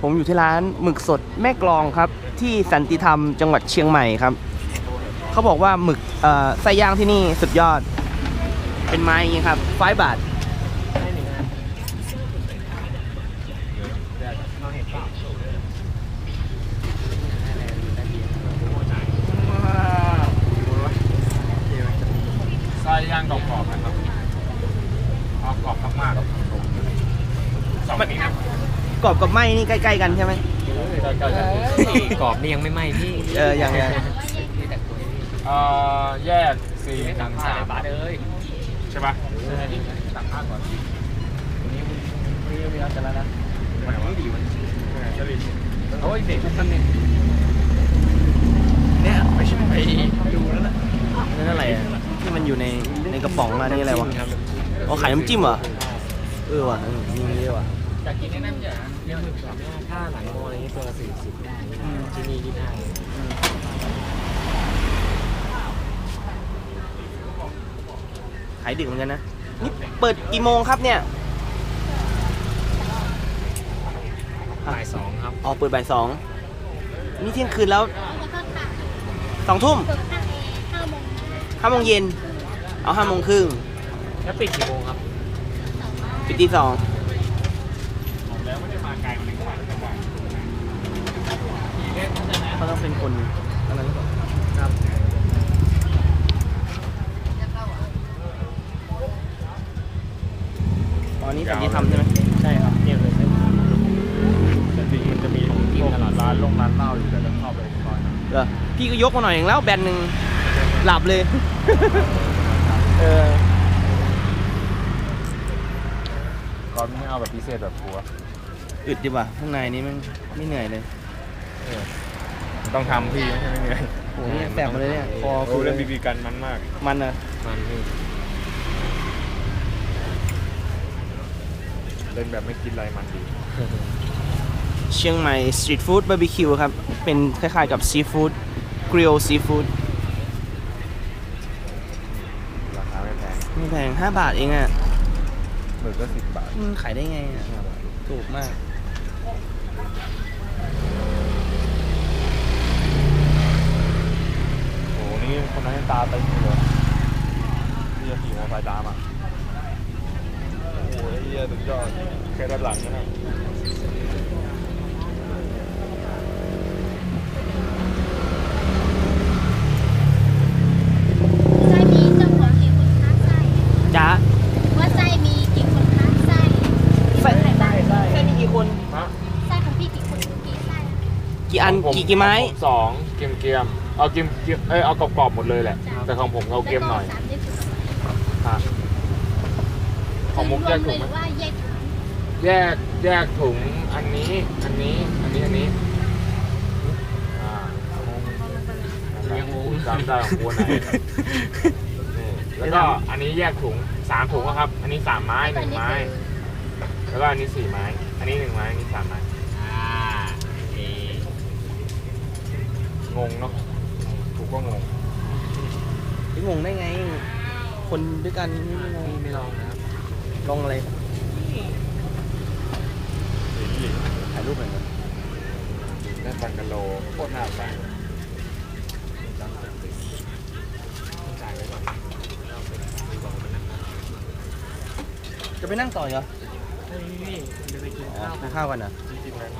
ผมอยู่ที่ร้านหมึกสดแม่กลองครับ ที่สันติธรรมจังหวัดเชียงใหม่ครับ เขาบอกว่าหมึกเอ่อไส้ย่างที่นี่สุดยอด เป็นไม้อย่างครับไฟบาทไส้ย่างกรอบๆนะครับกรอบมากๆสองนี้นะ กรอบกับไหม้นี่ใกล้ ๆ กันใช่ไหมใกล้ๆกันกรอบนี่ยังไม่ไหม้พี่เออยังยังเอ่อแยกสี่หนึ่งสามบาทเอ้ยใช่ปะตักผ้าก่อนวันนี้วันนี้มีอะไรกันแล้วนะมันไม่ดีมันจะรีบโอ้ยเด็กทุกคนเนี่ยเนี่ยไม่ใช่ไปดูแล้วนะนั่นอะไรอะที่มันอยู่ในในกระป๋องมานี่อะไรวะครับอ๋อขายน้ำจิ้มเหรอเออว่ะมีนี่ด้วยว่ะ อยากกินแนะนำอย่าเรื่องถ้าหลังโมอะไรนี้ตัวละสี่สิบที่นี่ยี่สิบห้าขายดึกเหมือนกันนะ นี่เปิดกี่โมงครับเนี่ยบ่ายสองครับ อ๋อ เปิดบ่ายสอง นี่เที่ยงคืนแล้วสองทุ่มห้าโมงเย็น เอาห้าโมงครึ่ง แล้วปิดกี่โมงครับ ปิดที่สองแล้วไม่ได้มาไกลมันเลยกว่าเขาต้องเป็นคนอันนั้นหรือเปล่าครับอ๋อนี่สันติธรรมใช่ไหมใช่ครับเนี่ยเลยเส้นทางแต่จริงมันจะมีพวกร้านลงร้านเหล้าอยู่แต่ต้องเข้าไปก่อนนะเหรอพี่ก็ยกมาหน่อยเองแล้วแบนหนึ่งหลับเลยเออก่อนไม่เอาแบบพิเศษแบบกูอะ อึดดีกว่าข้างในนี้มันไม่เหนื่อยเลยต้องทำพี่ไม่ใช่ไม่เหนื่อยโอ้โหเนี่ยแสบมาเลยเนี่ยคอโอ้เล่นบีบีกันมันมาก มันอะมันพี่เล่นแบบไม่กินอะไรมันดีเชียงใหม่สตรีทฟู้ดบาร์บีคิวครับ เป็นคล้ายๆกับซีฟู้ดกริลซีฟู้ดราคาไม่แพงไม่แพง 5 บาทเองอะหมึกก็สิบบาทมันขายได้ไงอะถูกมาก โอ้นี่คนนั้นยังตาตึงอยู่เลยนี่ จะขี่มอเตามอะโอ้ยเฮียสุดยอดแค่ด้านหลังนะไส้มีเจ้าของกี่คนคะไส้จ้าว่าไส้มีกี่คนคะไส้ไส้ไส้บ้ไส้มีกี่คนฮะไส้ของพี่กี่คนกี่ไส้กี่อันกี่กี่ไม้สองเกรียมเกียมเอาเกรียมเกียมเอ้ยเอากรอบๆหมดเลยแหละ แต่ของผมเอาเกรียมหน่อย แล้วก็สามสิบ ฮะของมุกแยกถุงรวมเลยหไหมรือว่าแยกถุงแยกแยกถุงอันนี้อันนี้อันนี้อันนี้อ่ายังงงจำได้ของกูไหนนี่แล้วก็อันนี้แยกถุงสามถุงอะครับ อันนี้สามไม้หนึ่งไม้ แล้วก็อันนี้สี่ไม้ อันนี้หนึ่งไม้อันนี้สามไม้อ่าเองงเนาะกูก็งงพี่งงได้ไง คนด้วยกันไม่งงพี่ไม่ลองนะครับลองอะไรหลิงหลิงถ่ายรูปหน่อยนะนั่นบังกะโลโคตรน่าไปจ่ายไว้ก่อนเราเป็นคุยบอกมันนั่งจะไปนั่งต่อเหรอนี่คุณจะไปกินอ๋อข้าวกินข้าวกันเหรอจริงๆแล้ว